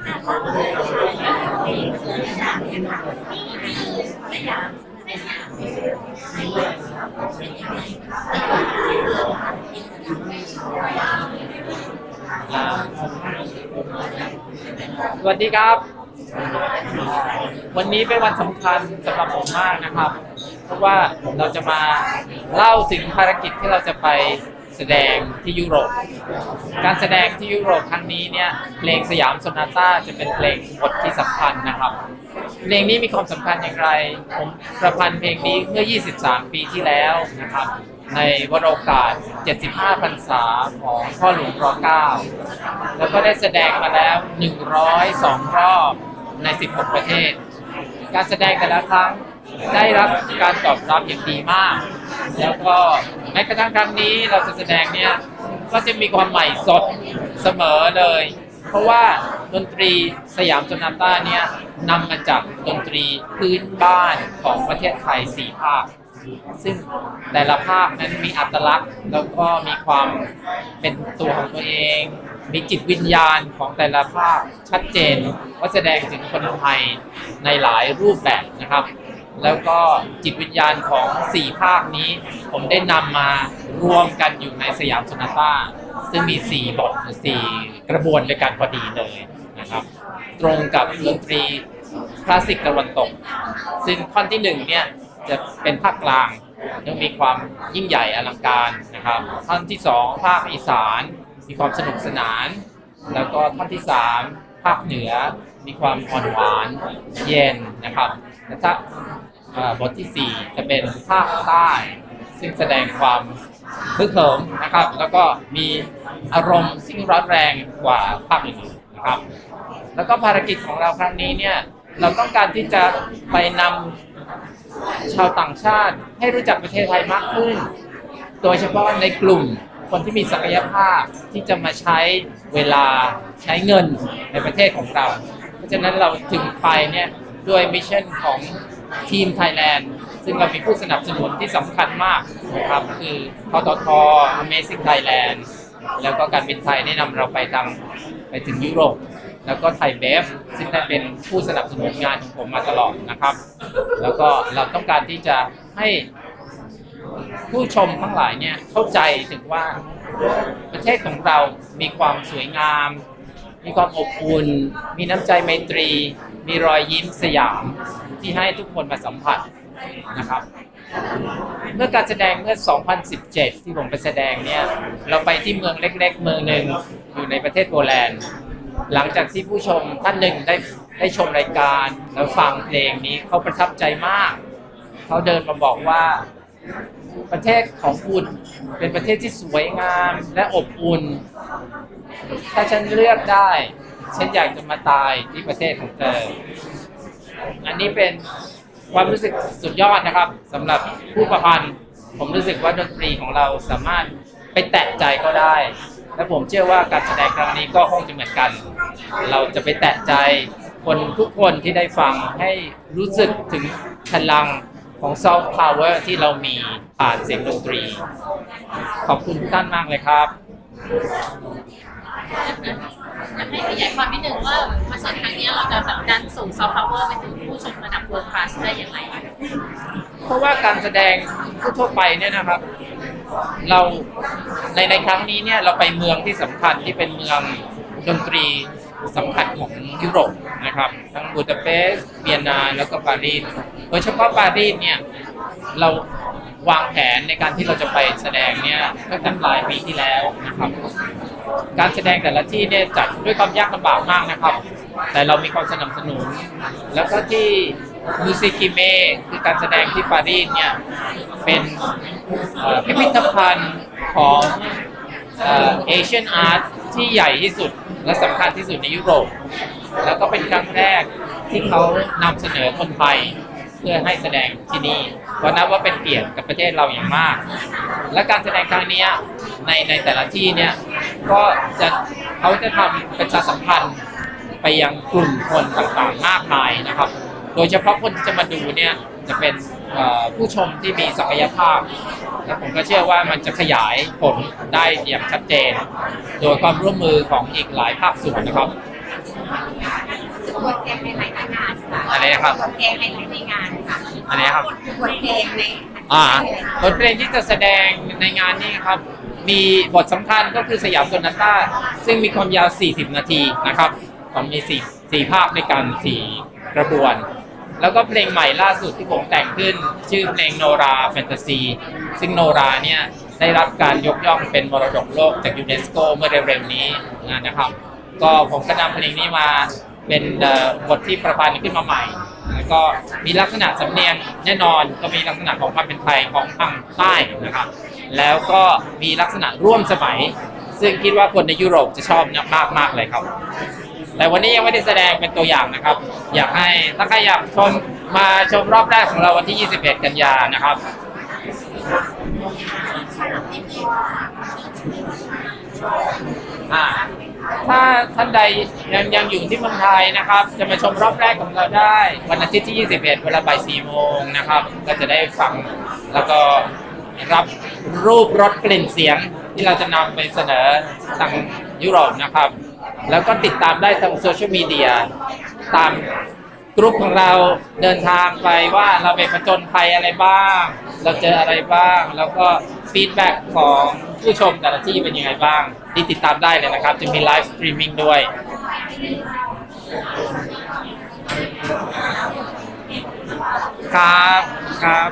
สวัสดีครับ วันนี้เป็นวันสำคัญสำหรับผมมากนะครับ เพราะว่าเราจะมาเล่าถึงภารกิจที่เราจะไป แสดงที่ยุโรป การแสดงที่ยุโรปครั้งนี้เนี่ยเพลงสยามโซนาต้าจะเป็นเพลงบทที่สำคัญนะครับเพลงนี้มีความสำคัญอย่างไร ผมประพันธ์เพลงนี้เมื่อ 23 ปีที่แล้วนะครับ ในวโรกาส 75 พรรษาของพ่อหลวงร9แล้วก็ได้แสดงมาแล้ว 102 รอบใน 16 ประเทศ การแสดงแต่ละครั้งได้รับการตอบรับอย่างดีมาก แล้วก็แม้กระทั่งครั้งนี้เราจะแสดงเนี่ยก็จะมีความใหม่สดเสมอเลย เพราะว่าดนตรีสยามโซนาต้าเนี่ยนำมาจากดนตรีพื้นบ้านของประเทศไทยสี่ภาค ซึ่งแต่ละภาคนั้นมีอัตลักษณ์ แล้วก็มีความเป็นตัวของตัวเอง มีจิตวิญญาณของแต่ละภาคชัดเจนว่าแสดงถึงคนไทยในหลายรูปแบบนะครับ แล้วก็จิตวิญญาณของสี่ภาคนี้ ผมได้นำมารวมกันอยู่ในสยามโซนาต้าซึ่งมีสี่บทสี่กระบวนในการพอดีเลยนะครับ ตรงกับดนตรีคลาสสิกตะวันตก ซึ่งท่อนที่หนึ่งเนี่ยจะเป็นภาคกลางยังมีความยิ่งใหญ่อลังการนะครับท่อนที่สองภาคอีสาน มีความสนุกสนาน แล้วก็ท่อนที่สามภาคเหนือมีความอ่อนหวานเย็นนะครับและถ้าบทที่สี่จะเป็นภาคใต้ ซึ่งแสดงความพึกเหิมนะครับ แล้วก็มีอารมณ์ที่ร้อนแรงกว่าภาคอื่นนะครับ แล้วก็ภารกิจของเราครั้งนี้เนี่ยเราต้องการที่จะไปนำชาวต่างชาติให้รู้จักประเทศไทยมากขึ้น โดยเฉพาะในกลุ่ม คนที่มีศักยภาพที่จะมาใช้เวลาใช้เงินในประเทศของเรา เพราะฉะนั้นเราถึงไปเนี่ยด้วยมิชชั่นของทีมไทยแลนด์ซึ่งเรามีผู้สนับสนุนที่สำคัญมากนะครับคือททท Amazing Thailand แล้วก็การบินไทยได้นำเราไปทางไปถึงยุโรป แล้วก็ไทยเบฟซึ่งได้เป็นผู้สนับสนุนงานของผมมาตลอดนะครับ แล้วก็เราต้องการที่จะให้ ผู้ชมทั้งหลายเนี่ยเข้าใจถึงว่าประเทศของเรามีความสวยงาม มีความอบอุ่น มีน้ำใจไมตรี มีรอยยิ้มสยามที่ให้ทุกคนมาสัมผัสนะครับ เมื่อการแสดงเมื่อ 2017 ที่ผมไปแสดงเนี่ย เราไปที่เมืองเล็กๆ เมืองหนึ่งอยู่ในประเทศโปแลนด์ หลังจากที่ผู้ชมท่านหนึ่งได้ได้ชมรายการแล้วฟังเพลงนี้เขาประทับใจมาก เขาเดินมาบอกว่า ประเทศของคุณเป็นประเทศที่สวยงามและอบอุ่น ถ้าฉันเลือกได้ ฉันอยากจะมาตายที่ประเทศของเธอ อันนี้เป็นความรู้สึกสุดยอดนะครับสำหรับผู้ประพันธ์ผมรู้สึกว่าดนตรีของเราสามารถไปแตะใจก็ได้ และผมเชื่อว่าการแสดงครั้งนี้ก็คงจะเหมือนกัน เราจะไปแตะใจคนทุกคนที่ได้ฟังให้รู้สึกถึงพลัง ของซอฟต์พาวเวอร์ที่เรามีผ่านเสียงดนตรี ขอบคุณทุกท่านมากเลยครับอยากให้ขยายความนิดนึงว่าคอนเสิร์ตครั้งนี้เราจะแบบดันส่งซอฟต์พาวเวอร์ไปถึงผู้ชมระดับเวิร์คลาสได้อย่างไรเพราะว่าการแสดงทั่วๆไปเนี่ยนะครับ เราในในครั้งนี้เนี่ยเราไปเมืองที่สำคัญที่เป็นเมืองดนตรี สำคัญของยุโรปนะครับทั้งบูดาเปสต์เวียนนาแล้วก็ปารีสโดยเฉพาะปารีสเนี่ยเราวางแผนในการที่เราจะไปแสดงเนี่ยตั้งแต่หลายปีที่แล้วนะครับการแสดงแต่ละที่เนี่ยจัดด้วยความยากลำบากมากนะครับ แต่เรามีความสนับสนุน แล้วก็ที่มูซิกิเมคือการแสดงที่ปารีสเนี่ยเป็นพิพิธภัณฑ์ของเอเชียนอาร์ต ที่ใหญ่ที่สุดและสำคัญที่สุดในยุโรป แล้วก็เป็นครั้งแรกที่เขานำเสนอคนไทยเพื่อให้แสดงที่นี่ก็นับว่าเป็นเกียรติกับประเทศเราอย่างมาก และการแสดงครั้งนี้ในในแต่ละที่เนี่ยก็จะเขาจะทำประชาสัมพันธ์ไปยังกลุ่มคนต่างๆมากมายนะครับ โดยเฉพาะคนที่จะมาดูเนี่ยจะเป็น ผู้ชมที่มีศักยภาพและผมก็เชื่อว่ามันจะขยายผลได้อย่างชัดเจน โดยความร่วมมือของอีกหลายภาคส่วนนะครับบทเพลงในหลายๆงานค่ะอะไรนะครับบทเพลงในหลายๆงานค่ะอันนี้ครับบทเพลงในอ่าบทเพลงที่จะแสดงในงานนี้ครับ มีบทสำคัญก็คือสยามโซนาต้า ซึ่งมีความยาว 40 นาทีนะครับผมมี4 4ภาคในการ4กระบวน แล้วก็เพลงใหม่ล่าสุดที่ผมแต่งขึ้น ชื่อเพลงโนราแฟนตาซีซึ่งโนราเนี่ยได้รับการยกย่องเป็นมรดกโลกจากยูเนสโกเมื่อเร็วๆนี้นะครับ ก็ผมก็นำเพลงนี้มาเป็นบทที่ประพันธ์ขึ้นมาใหม่แล้วก็มีลักษณะสำเนียงแน่นอนก็มีลักษณะของความเป็นไทยของทางใต้นะครับ แล้วก็มีลักษณะร่วมสมัย ซึ่งคิดว่าคนในยุโรปจะชอบมากมากๆเลยครับ แต่วันนี้ยังไม่ได้แสดงเป็นตัวอย่างนะครับ อยากให้ถ้าใครอยากชมมาชมรอบแรกของเราวันที่ 21 กันยานะครับอ่าถ้าท่านใดยังยังอยู่ที่เมืองไทยนะครับ จะมาชมรอบแรกของเราได้ วันอาทิตย์ที่ 21 เวลาบ่าย4โมงนะครับ ก็จะได้ฟังแล้วก็รับรูปรสกลิ่นเสียงที่เราจะนำไปเสนอทางยุโรปนะครับ แล้วก็ติดตามได้ทางโซเชียลมีเดียตามกลุ่มของเราเดินทางไปว่าเราไปผจญภัยอะไรบ้าง เราเจออะไรบ้าง แล้วก็ฟีดแบ็กของผู้ชมแต่ละที่เป็นยังไงบ้างที่ติดตามได้เลยนะครับ จะมีไลฟ์สตรีมมิ่งด้วย ครับครับ